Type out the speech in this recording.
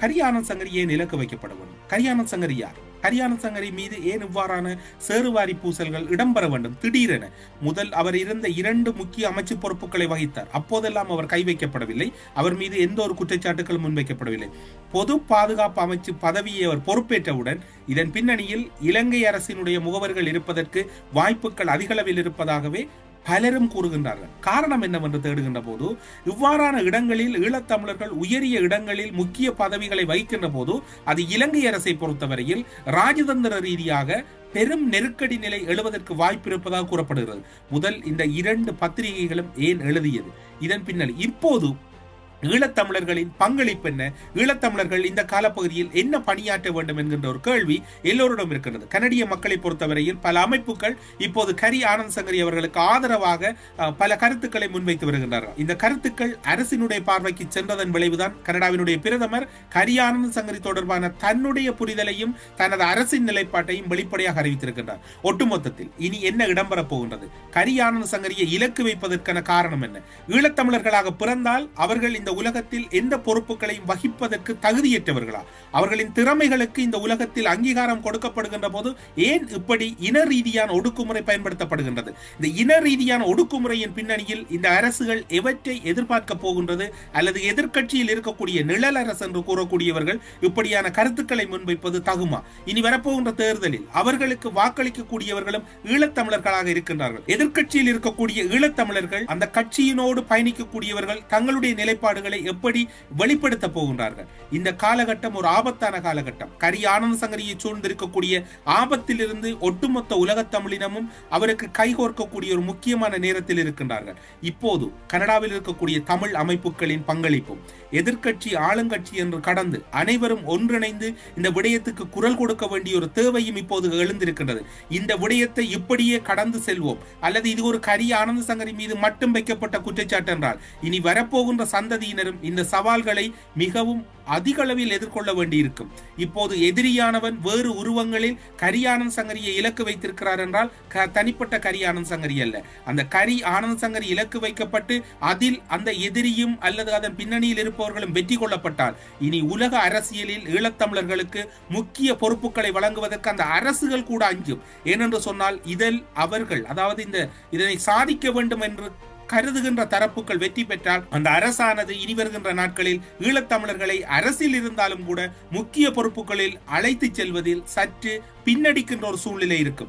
கரியானந்த் சங்கரி ஏன் இலக்கு வைக்கப்பட வேண்டும் கரியானந்த் சங்கரி யார்? கரியானந்த் சங்கரி மீது ஏன் இவ்வாறான சேறுவாரி பூசல்கள் இடம்பெற வேண்டும்? திடீரென முதல் அவர் இருந்த இரண்டு முக்கிய அமைச்சு பொறுப்புகளை வகித்தார். அப்போதெல்லாம் அவர் கை வைக்கப்படவில்லை. அவர் மீது எந்த ஒரு குற்றச்சாட்டுகளும் முன்வைக்கப்படவில்லை. பொது பாதுகாப்பு அமைச்சு பதவியை அவர் பொறுப்பேற்றவுடன் இதன் பின்னணியில் இலங்கை அரசினுடைய முகவர்கள் இருப்பதற்கு வாய்ப்புகள் அதிகளவில் இருப்பதாகவே பலரும் கூறுகின்றார்கள். காரணம் என்னவென்று தேடுகின்ற போது இவ்வாறான இடங்களில் ஈழத்தமிழர்கள் உயரிய இடங்களில் முக்கிய பதவிகளை வகிக்கின்ற போது அது இலங்கை அரசை பொறுத்தவரையில் ராஜதந்திர ரீதியாக பெரும் நெருக்கடி நிலை எழுவதற்கு வாய்ப்பு இருப்பதாக கூறப்படுகிறது. முதல் இந்த இரண்டு பத்திரிகைகளும் ஏன் எழுதியது? இதன் பின்னர் இப்போது ஈழத்தமிழர்களின் பங்களிப்பு என்ன? ஈழத்தமிழர்கள் இந்த காலப்பகுதியில் என்ன பணியாற்ற வேண்டும் என்கின்ற ஒரு கேள்வி எல்லோரிடம் இருக்கின்றது கனடிய மக்களை பொறுத்தவரையில் பல அமைப்புகள் இப்போது கரி ஆனந்த் சங்கரி அவர்களுக்கு ஆதரவாக பல கருத்துக்களை முன்வைத்து வருகின்றனர் இந்த கருத்துக்கள் அரசினுடைய பார்வைக்கு சென்றதன் விளைவுதான் கனடாவினுடைய பிரதமர் கரி ஆனந்த் சங்கரி தொடர்பான தன்னுடைய புரிதலையும் தனது அரசின் நிலைப்பாட்டையும் வெளிப்படையாக அறிவித்திருக்கின்றார். ஒட்டுமொத்தத்தில் இனி என்ன இடம்பெறப் போகின்றது? கரி ஆனந்த் சங்கரியை இலக்கு வைப்பதற்கான காரணம் என்ன? ஈழத்தமிழர்களாக பிறந்தால் அவர்கள் இந்த இந்த உலகத்தில் எந்த பொறுப்புகளையும் வகிப்பதற்கு தகுதியற்றவர்களா? அவர்களின் திறமைகளுக்கு இந்த உலகத்தில் அங்கீகாரம் கொடுக்கப்படுகின்ற போது ஏன் இப்படி இன ரீதியான ஒடுக்குமுறை பயன்படுத்தப்படுகின்றது? இந்த இன ரீதியான ஒடுக்குமுறையின் பின்னணியில் இந்த அரசுகள் எவற்றை எதிர்பார்க்க போகின்றது? அல்லது எதிர்கட்சியில் இருக்கக்கூடிய நிழல் அரசு என்று கூறக்கூடியவர்கள் இப்படியான கருத்துக்களை முன்வைப்பது தகுமா? இனி வரப்போகின்ற தேர்தலில் அவர்களுக்கு வாக்களிக்கக்கூடியவர்களும் ஈழத்தமிழர்களாக இருக்கின்றார்கள். எதிர்கட்சியில் இருக்கக்கூடிய ஈழத்தமிழர்கள் அந்த கட்சியினோடு பயணிக்கக்கூடியவர்கள் தங்களுடைய நிலைப்பாடு நிலைப்பாடுகளை எப்படி வெளிப்படுத்த போகின்றார்கள்? இந்த காலகட்டம் ஒரு ஆபத்தான காலகட்டம். கரி ஆனந்த சங்கரியை சூழ்ந்திருக்கக்கூடிய ஆபத்திலிருந்து ஒட்டுமொத்த உலகத் தமிழினமும் அவருக்கு கைகோர்க்கக்கூடிய ஒரு முக்கியமான நேரத்தில் இருக்கின்றார்கள். இப்போது கனடாவில் இருக்கக்கூடிய தமிழ் அமைப்புகளின் பங்களிப்பும் எதிர்கட்சி ஆளுங்கட்சி என்று கடந்து அனைவரும் ஒன்றிணைந்து இந்த விடயத்துக்கு குரல் கொடுக்க வேண்டிய ஒரு தேவையும் இப்போது எழுந்திருக்கின்றது. இந்த விடயத்தை இப்படியே கடந்து செல்வோம். அல்லது இது ஒரு கரி ஆனந்த சங்கரி மீது மட்டும் வைக்கப்பட்ட குற்றச்சாட்டு என்றால் இனி வரப்போகின்ற சந்ததி சந்ததியினரும் இந்த சவால்களை மிகவும் அதிக அளவில் எதிர்கொள்ள வேண்டியிருக்கும். இப்போது எதிரியானவன் வேறு உருவங்களில் கரியானந்த் சங்கரியை இலக்கு வைத்திருக்கிறார் என்றால் க- தனிப்பட்ட கரி ஆனந்த் சங்கரி அல்ல. அந்த கரி ஆனந்த் சங்கரி இலக்கு வைக்கப்பட்டு அதில் அந்த எதிரியும் அல்லது அதன் பின்னணியில் இருப்பவர்களும் வெற்றி கொள்ளப்பட்டால் இனி உலக அரசியலில் ஈழத்தமிழர்களுக்கு முக்கிய பொறுப்புகளை வழங்குவதற்கு அந்த அரசுகள் கூட அஞ்சும். ஏனென்று சொன்னால் இதில் அவர்கள் அதாவது இந்த இதனை சாதிக்க வேண்டும் என்று கருதுகின்ற தரப்புகள் வெற்றி பெற்றால் அந்த அரசானது இனி வருகின்ற நாட்களில் ஈழத்தமிழர்களை அரசில் இருந்தாலும் கூட முக்கிய பொறுப்புகளில் அழைத்துச் செல்வதில் சற்று பின்னடிக்கின்ற ஒரு சூழ்நிலை இருக்கும்.